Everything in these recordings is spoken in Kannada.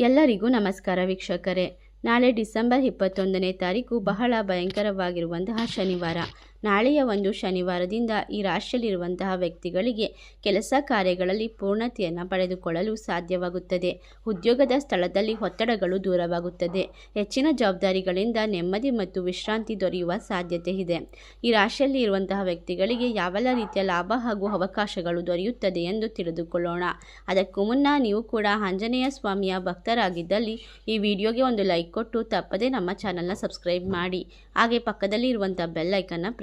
ಎಲ್ಲರಿಗೂ ನಮಸ್ಕಾರ ವೀಕ್ಷಕರೇ. ನಾಳೆ ಡಿಸೆಂಬರ್ ಇಪ್ಪತ್ತೊಂದನೇ ತಾರೀಕು ಬಹಳ ಭಯಂಕರವಾಗಿರುವಂತಹ ಶನಿವಾರ. ನಾಳೆಯ ಒಂದು ಶನಿವಾರದಿಂದ ಈ ರಾಶಿಯಲ್ಲಿರುವಂತಹ ವ್ಯಕ್ತಿಗಳಿಗೆ ಕೆಲಸ ಕಾರ್ಯಗಳಲ್ಲಿ ಪೂರ್ಣತೆಯನ್ನು ಪಡೆದುಕೊಳ್ಳಲು ಸಾಧ್ಯವಾಗುತ್ತದೆ. ಉದ್ಯೋಗದ ಸ್ಥಳದಲ್ಲಿ ಒತ್ತಡಗಳು ದೂರವಾಗುತ್ತದೆ. ಹೆಚ್ಚಿನ ಜವಾಬ್ದಾರಿಗಳಿಂದ ನೆಮ್ಮದಿ ಮತ್ತು ವಿಶ್ರಾಂತಿ ದೊರೆಯುವ ಸಾಧ್ಯತೆ ಇದೆ. ಈ ರಾಶಿಯಲ್ಲಿ ಇರುವಂತಹ ವ್ಯಕ್ತಿಗಳಿಗೆ ಯಾವೆಲ್ಲ ರೀತಿಯ ಲಾಭ ಹಾಗೂ ಅವಕಾಶಗಳು ದೊರೆಯುತ್ತದೆ ಎಂದು ತಿಳಿದುಕೊಳ್ಳೋಣ. ಅದಕ್ಕೂ ಮುನ್ನ ನೀವು ಕೂಡ ಆಂಜನೇಯ ಸ್ವಾಮಿಯ ಭಕ್ತರಾಗಿದ್ದಲ್ಲಿ ಈ ವಿಡಿಯೋಗೆ ಒಂದು ಲೈಕ್ ಕೊಟ್ಟು ತಪ್ಪದೇ ನಮ್ಮ ಚಾನಲ್ನ ಸಬ್ಸ್ಕ್ರೈಬ್ ಮಾಡಿ. ಹಾಗೆ ಪಕ್ಕದಲ್ಲಿ ಇರುವಂಥ ಬೆಲ್ಲೈಕನ್ನು ಐಕನ್ನ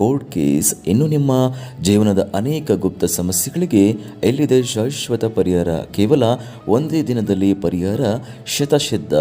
ಕೋರ್ಟ್ ಕೇಸ್ ಇನ್ನು ನಿಮ್ಮ ಜೀವನದ ಅನೇಕ ಗುಪ್ತ ಸಮಸ್ಯೆಗಳಿಗೆ ಎಲ್ಲಿದೆ ಶಾಶ್ವತ ಪರಿಹಾರ? ಕೇವಲ ಒಂದೇ ದಿನದಲ್ಲಿ ಪರಿಹಾರ? ಶತಸಿದ್ಧ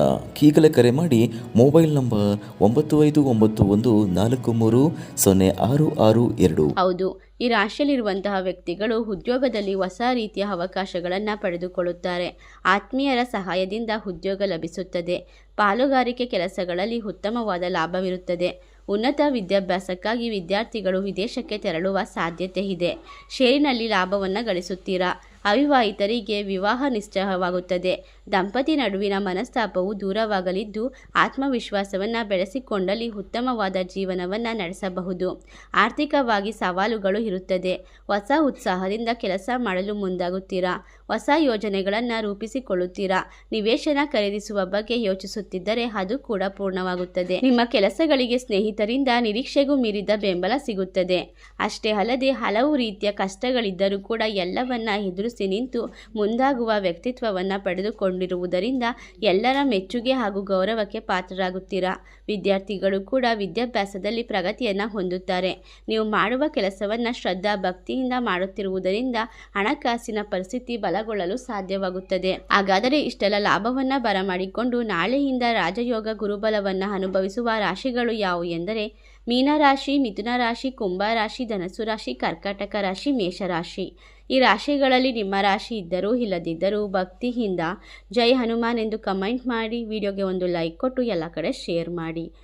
ಈಗಲೇ ಕರೆ ಮಾಡಿ ಮೊಬೈಲ್ ನಂಬರ್ ಒಂಬತ್ತು ಐದು ಒಂಬತ್ತು ಒಂದು ನಾಲ್ಕು ಮೂರು ಸೊನ್ನೆ ಆರು ಆರು ಎರಡು. ಹೌದು. ಈ ರಾಶಿಯಲ್ಲಿರುವಂತಹ ವ್ಯಕ್ತಿಗಳು ಉದ್ಯೋಗದಲ್ಲಿ ಹೊಸ ರೀತಿಯ ಅವಕಾಶಗಳನ್ನು ಪಡೆದುಕೊಳ್ಳುತ್ತಾರೆ. ಆತ್ಮೀಯರ ಸಹಾಯದಿಂದ ಉದ್ಯೋಗ ಲಭಿಸುತ್ತದೆ. ಪಾಲುಗಾರಿಕೆ ಕೆಲಸಗಳಲ್ಲಿ ಉತ್ತಮವಾದ ಲಾಭವಿರುತ್ತದೆ. ಉನ್ನತ ವಿದ್ಯಾಭ್ಯಾಸಕ್ಕಾಗಿ ವಿದ್ಯಾರ್ಥಿಗಳು ವಿದೇಶಕ್ಕೆ ತೆರಳುವ ಸಾಧ್ಯತೆ ಇದೆ ಷೇರಿನಲ್ಲಿ ಲಾಭವನ್ನು ಗಳಿಸುತ್ತೀರಾ? ಅವಿವಾಹಿತರಿಗೆ ವಿವಾಹ ನಿಶ್ಚಯವಾಗುತ್ತದೆ. ದಂಪತಿ ನಡುವಿನ ಮನಸ್ತಾಪವು ದೂರವಾಗಲಿದ್ದು, ಆತ್ಮವಿಶ್ವಾಸವನ್ನು ಬೆಳೆಸಿಕೊಂಡಲ್ಲಿ ಉತ್ತಮವಾದ ಜೀವನವನ್ನು ನಡೆಸಬಹುದು. ಆರ್ಥಿಕವಾಗಿ ಸವಾಲುಗಳು ಇರುತ್ತದೆ. ಹೊಸ ಉತ್ಸಾಹದಿಂದ ಕೆಲಸ ಮಾಡಲು ಮುಂದಾಗುತ್ತೀರಾ? ಹೊಸ ಯೋಜನೆಗಳನ್ನು ರೂಪಿಸಿಕೊಳ್ಳುತ್ತೀರಾ? ನಿವೇಶನ ಖರೀದಿಸುವ ಬಗ್ಗೆ ಯೋಚಿಸುತ್ತಿದ್ದರೆ ಅದು ಕೂಡ ಪೂರ್ಣವಾಗುತ್ತದೆ. ನಿಮ್ಮ ಕೆಲಸಗಳಿಗೆ ಸ್ನೇಹಿತರಿಂದ ನಿರೀಕ್ಷೆಗೂ ಮೀರಿದ ಬೆಂಬಲ ಸಿಗುತ್ತದೆ. ಅಷ್ಟೇ ಅಲ್ಲದೆ ಹಲವು ರೀತಿಯ ಕಷ್ಟಗಳಿದ್ದರೂ ಕೂಡ ಎಲ್ಲವನ್ನ ಎದುರಿಸಿ ನಿಂತು ಮುಂದಾಗುವ ವ್ಯಕ್ತಿತ್ವವನ್ನು ಪಡೆದುಕೊಂಡಿರುವುದರಿಂದ ಎಲ್ಲರ ಮೆಚ್ಚುಗೆ ಹಾಗೂ ಗೌರವಕ್ಕೆ ಪಾತ್ರರಾಗುತ್ತೀರಾ? ವಿದ್ಯಾರ್ಥಿಗಳು ಕೂಡ ವಿದ್ಯಾಭ್ಯಾಸದಲ್ಲಿ ಪ್ರಗತಿಯನ್ನು ಹೊಂದುತ್ತಾರೆ. ನೀವು ಮಾಡುವ ಕೆಲಸವನ್ನು ಶ್ರದ್ಧಾ ಭಕ್ತಿಯಿಂದ ಮಾಡುತ್ತಿರುವುದರಿಂದ ಹಣಕಾಸಿನ ಪರಿಸ್ಥಿತಿ ಬಲಗೊಳ್ಳಲು ಸಾಧ್ಯವಾಗುತ್ತದೆ. ಹಾಗಾದರೆ ಇಷ್ಟೆಲ್ಲ ಲಾಭವನ್ನು ಬರಮಾಡಿಕೊಂಡು ನಾಳೆಯಿಂದ ರಾಜಯೋಗ ಗುರುಬಲವನ್ನು ಅನುಭವಿಸುವ ರಾಶಿಗಳು ಯಾವುವು ಎಂದರೆ ಮೀನರಾಶಿ, ಮಿಥುನ ರಾಶಿ, ಕುಂಭ ರಾಶಿ ಧನಸು ರಾಶಿ, ಕರ್ಕಾಟಕ ರಾಶಿ ಮೇಷರಾಶಿ ಈ ರಾಶಿಗಳಲ್ಲಿ ನಿಮ್ಮ ರಾಶಿ ಇದ್ದರೂ ಇಲ್ಲದಿದ್ದರೂ ಭಕ್ತಿಯಿಂದ ಜೈ ಹನುಮಾನ್ ಎಂದು ಕಮೆಂಟ್ ಮಾಡಿ, ವಿಡಿಯೋಗೆ ಒಂದು ಲೈಕ್ ಕೊಟ್ಟು ಎಲ್ಲ ಕಡೆ ಶೇರ್ ಮಾಡಿ.